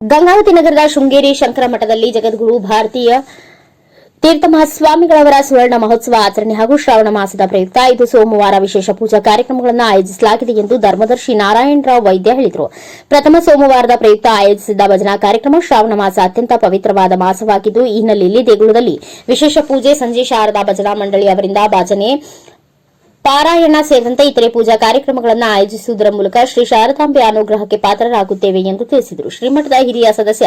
ಗಂಗಾವತಿ ನಗರದ ಶೃಂಗೇರಿ ಶಂಕರ ಮಠದಲ್ಲಿ ಜಗದ್ಗುರು ಭಾರತೀಯ ತೀರ್ಥ ಮಹಾಸ್ವಾಮಿಗಳವರ ಸುವರ್ಣ ಮಹೋತ್ಸವ ಆಚರಣೆ ಹಾಗೂ ಶ್ರಾವಣ ಮಾಸದ ಪ್ರಯುಕ್ತ ಇದು ಸೋಮವಾರ ವಿಶೇಷ ಪೂಜಾ ಕಾರ್ಯಕ್ರಮಗಳನ್ನು ಆಯೋಜಿಸಲಾಗಿದೆ ಎಂದು ಧರ್ಮದರ್ಶಿ ನಾರಾಯಣರಾವ್ ವೈದ್ಯ ಹೇಳಿದರು. ಪ್ರಥಮ ಸೋಮವಾರದ ಪ್ರಯುಕ್ತ ಆಯೋಜಿಸಿದ್ದ ಭಜನಾ ಕಾರ್ಯಕ್ರಮ ಶ್ರಾವಣ ಮಾಸ ಅತ್ಯಂತ ಪವಿತ್ರವಾದ ಮಾಸವಾಗಿದ್ದು, ಈ ಹಿನ್ನೆಲೆಯಲ್ಲಿ ದೇಗುಲದಲ್ಲಿ ವಿಶೇಷ ಪೂಜೆ, ಸಂಜೆ ಶಾರದಾ ಭಜನಾ ಮಂಡಳಿ ಅವರಿಂದ ಭಜನೆ ಪಾರಾಯಣ ಸೇರಿದಂತೆ ಇತರೆ ಪೂಜಾ ಕಾರ್ಯಕ್ರಮಗಳನ್ನು ಆಯೋಜಿಸುವುದರ ಮೂಲಕ ಶ್ರೀ ಶಾರದಾಂಬೆ ಅನುಗ್ರಹಕ್ಕೆ ಪಾತ್ರರಾಗುತ್ತೇವೆ ಎಂದು ತಿಳಿಸಿದರು. ಶ್ರೀಮಠದ ಹಿರಿಯ ಸದಸ್ಯ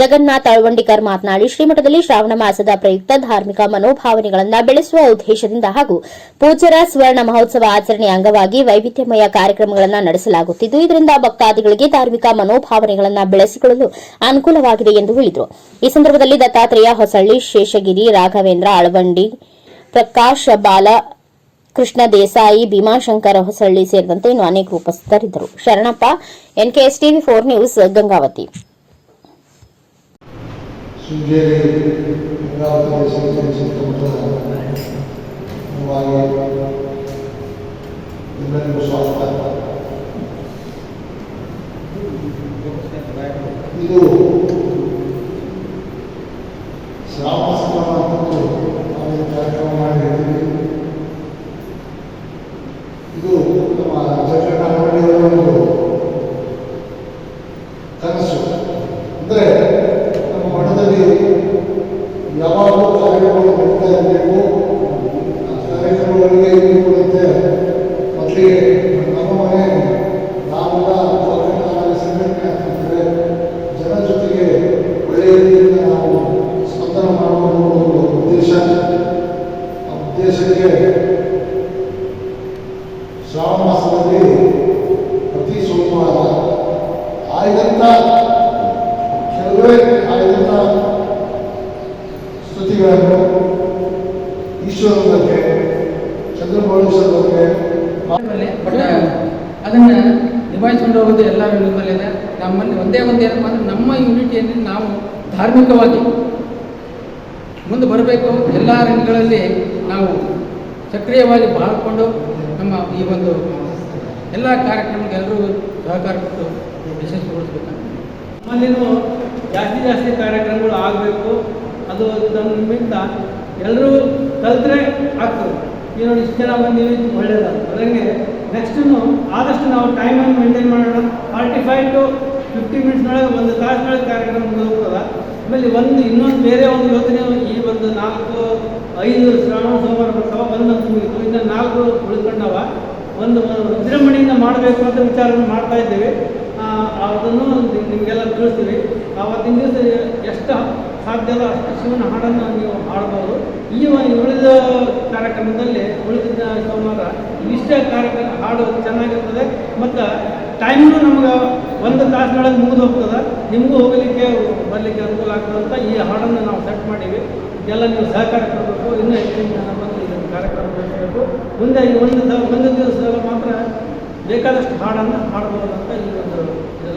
ಜಗನ್ನಾಥ್ ಅಳವಂಡಿಕರ್ ಮಾತನಾಡಿ, ಶ್ರೀಮಠದಲ್ಲಿ ಶ್ರಾವಣ ಮಾಸದ ಪ್ರಯುಕ್ತ ಧಾರ್ಮಿಕ ಮನೋಭಾವನೆಗಳನ್ನು ಬೆಳೆಸುವ ಉದ್ದೇಶದಿಂದ ಹಾಗೂ ಪೂಜ್ಯರ ಸುವರ್ಣ ಮಹೋತ್ಸವ ಆಚರಣೆಯ ಅಂಗವಾಗಿ ವೈವಿಧ್ಯಮಯ ಕಾರ್ಯಕ್ರಮಗಳನ್ನು ನಡೆಸಲಾಗುತ್ತಿದ್ದು, ಇದರಿಂದ ಭಕ್ತಾದಿಗಳಿಗೆ ಧಾರ್ಮಿಕ ಮನೋಭಾವನೆಗಳನ್ನು ಬೆಳೆಸಿಕೊಳ್ಳಲು ಅನುಕೂಲವಾಗಿದೆ ಎಂದು ಹೇಳಿದರು. ಈ ಸಂದರ್ಭದಲ್ಲಿ ದತ್ತಾತ್ರೇಯ ಹೊಸಳ್ಳಿ ಶೇಷಗಿರಿ, ರಾಘವೇಂದ್ರ ಅಳವಂಡಿ, ಪ್ರಕಾಶ್ ಬಾಲ ಕೃಷ್ಣ ದೇಸಾಯಿ ಭೀಮಾಶಂಕರ ಹೊಸಳ್ಳಿ ಸೇರಿದಂತೆ ಇನ್ನು ಅನೇಕ ಉಪಸ್ಥಿತರಿದ್ದರು. Sharanappa, NKS TV four news, Gangavati. ಇದು ಶ್ರಾವಣ ಸಂಗಮ ಅಂತಂದು ನಾವು ಈ ಕಾರ್ಯಕ್ರಮ ಮಾಡಿದ್ದೀವಿ ಇದು ನಮ್ಮ ಜಗನ್ನಾಥವರ ಒಂದು ಕನಸು ಅಂದರೆ ನಮ್ಮ ಮಠದಲ್ಲಿ ಯಾವಾಗಲೂ ಕಾರ್ಯಕ್ರಮಗಳು ಬರ್ತಾ ಇರಬೇಕು ಕಾರ್ಯಕ್ರಮಗಳಿಗೆ ಇದು ಕೊಡುತ್ತೆ ಮೊದಲಿಗೆ ನಮ್ಮ ಮನೆ ನಾವೆಲ್ಲ ಸಂಘಟನೆ ಆಗ್ತಿದ್ರೆ ಜನ ಜೊತೆಗೆ ಒಳ್ಳೆಯ ರೀತಿಯಿಂದ ನಾವು ಸ್ಪಂದನ ಮಾಡುವ ಉದ್ದೇಶ ಆ ಉದ್ದೇಶಕ್ಕೆ ಶ್ರಾವಣ ಮಾಸದಲ್ಲಿ ಪ್ರತಿ ಸೋಮವಾರ ಆಯ್ದಂಥ ಕೆಲವೇ ಆಯ್ದಂಥ ಈಶ್ವರನ ಬಗ್ಗೆ ಚಂದ್ರಮೌಳೇಶ್ವರ ಬಗ್ಗೆ. ಅದನ್ನ ನಿಭಾಯಿಸ್ಕೊಂಡು ಹೋಗೋದು ಎಲ್ಲ ನಿಮ್ಮಲ್ಲಿದೆ ನಮ್ಮಲ್ಲಿ ಒಂದೇ ಒಂದು ಏನಪ್ಪ ಅಂದ್ರೆ ನಮ್ಮ ಯೂನಿಟಿಯಲ್ಲಿ ನಾವು ಧಾರ್ಮಿಕವಾಗಿ ಮುಂದೆ ಬರಬೇಕು. ಎಲ್ಲ ರಂಗಗಳಲ್ಲಿ ನಾವು ಸಕ್ರಿಯವಾಗಿ ಬಾಳ್ಕೊಂಡು ನಮ್ಮ ಈ ಒಂದು ಎಲ್ಲ ಕಾರ್ಯಕ್ರಮಕ್ಕೆ ಎಲ್ಲರೂ ಸಹಕಾರ ಕೊಟ್ಟು ಯಶಸ್ವಿಗೊಳಿಸ್ಬೇಕಂತ ನಮ್ಮಲ್ಲಿನೂ ಜಾಸ್ತಿ ಜಾಸ್ತಿ ಕಾರ್ಯಕ್ರಮಗಳು ಆಗಬೇಕು. ನಮ್ಮ ನಿಮಿತ್ತ ಎಲ್ಲರೂ ಕಲ್ತ್ರೆ ಆಗ್ತದೆ ಈಗ ನೋಡಿ ಇಷ್ಟು ಜನ ಬಂದೀವಿ ಒಳ್ಳೇದಲ್ಲ ಅದಂಗೆ ನೆಕ್ಸ್ಟು ಆದಷ್ಟು ನಾವು ಟೈಮನ್ನು ಮೇಂಟೈನ್ ಮಾಡೋಣ. ಫಾರ್ಟಿ ಫೈವ್ ಟು ಫಿಫ್ಟಿ ಮಿನಿಟ್ಸ್ನೊಳಗೆ ಒಂದು ತಾಸಿನೊಳಗೆ ಕಾರ್ಯಕ್ರಮ ಮುಗಿದೋಗ್ತದೆ ಆಮೇಲೆ ಒಂದು ಇನ್ನೊಂದು ಬೇರೆ ಒಂದು ಯೋಜನೆ ಈ ಒಂದು ನಾಲ್ಕು, ಐದು ಶ್ರಾವಣ, ಸೋಮವಾರ ಬರ್ತಾವ ಒಂದು ಮುಗಿತು. ಇನ್ನು ನಾಲ್ಕು ಉಳ್ಕೊಂಡವ. ಒಂದು ವಿಜೃಂಭಣೆಯಿಂದ ಮಾಡಬೇಕು ಅಂತ ವಿಚಾರವನ್ನು ಮಾಡ್ತಾ ಇದ್ದೇವೆ. ಅದನ್ನು ನಿಮಗೆಲ್ಲ ತಿಳಿಸ್ತೀವಿ. ಆವತ್ತಿನ ದಿವಸ ಎಷ್ಟು ಸಾಧ್ಯವೋ ಅಷ್ಟು ಶಿವನ ಹಾಡನ್ನು ನೀವು ಹಾಡಬಹುದು ಈ ಉಳಿದ ಕಾರ್ಯಕ್ರಮದಲ್ಲಿ ಉಳಿದ ಸೋಮವಾರ ಇಷ್ಟ ಕಾರ್ಯಕ್ರಮ ಹಾಡು ಚೆನ್ನಾಗಿರ್ತದೆ. ಮತ್ತು ಟೈಮ್ನು ನಮ್ಗೆ ಒಂದು ತಾಸಿನೊಳಗೆ ಮುಗಿದು ಹೋಗ್ತದೆ. ನಿಮಗೂ ಹೋಗಲಿಕ್ಕೆ ಬರಲಿಕ್ಕೆ ಅನುಕೂಲ ಆಗ್ತದಂತ ಈ ಹಾಡನ್ನು ನಾವು ಸೆಟ್ ಮಾಡೀವಿ. ಇದೆಲ್ಲ ನೀವು ಸಹಕಾರ ಕೊಡಬೇಕು. ಇನ್ನೂ ಹೆಚ್ಚಿನ ಜನ ಬಂದು ಇದನ್ನು ಕಾರ್ಯಕ್ರಮ ನಡೆಸಬೇಕು. ಮುಂದೆ ಈ ಒಂದು ಒಂದು ದಿವಸದಲ್ಲಿ ಮಾತ್ರ ಬೇಕಾದಷ್ಟು ಹಾಡನ್ನು ಹಾಡ್ಬೋದು ಅಂತ ಈ ಒಂದು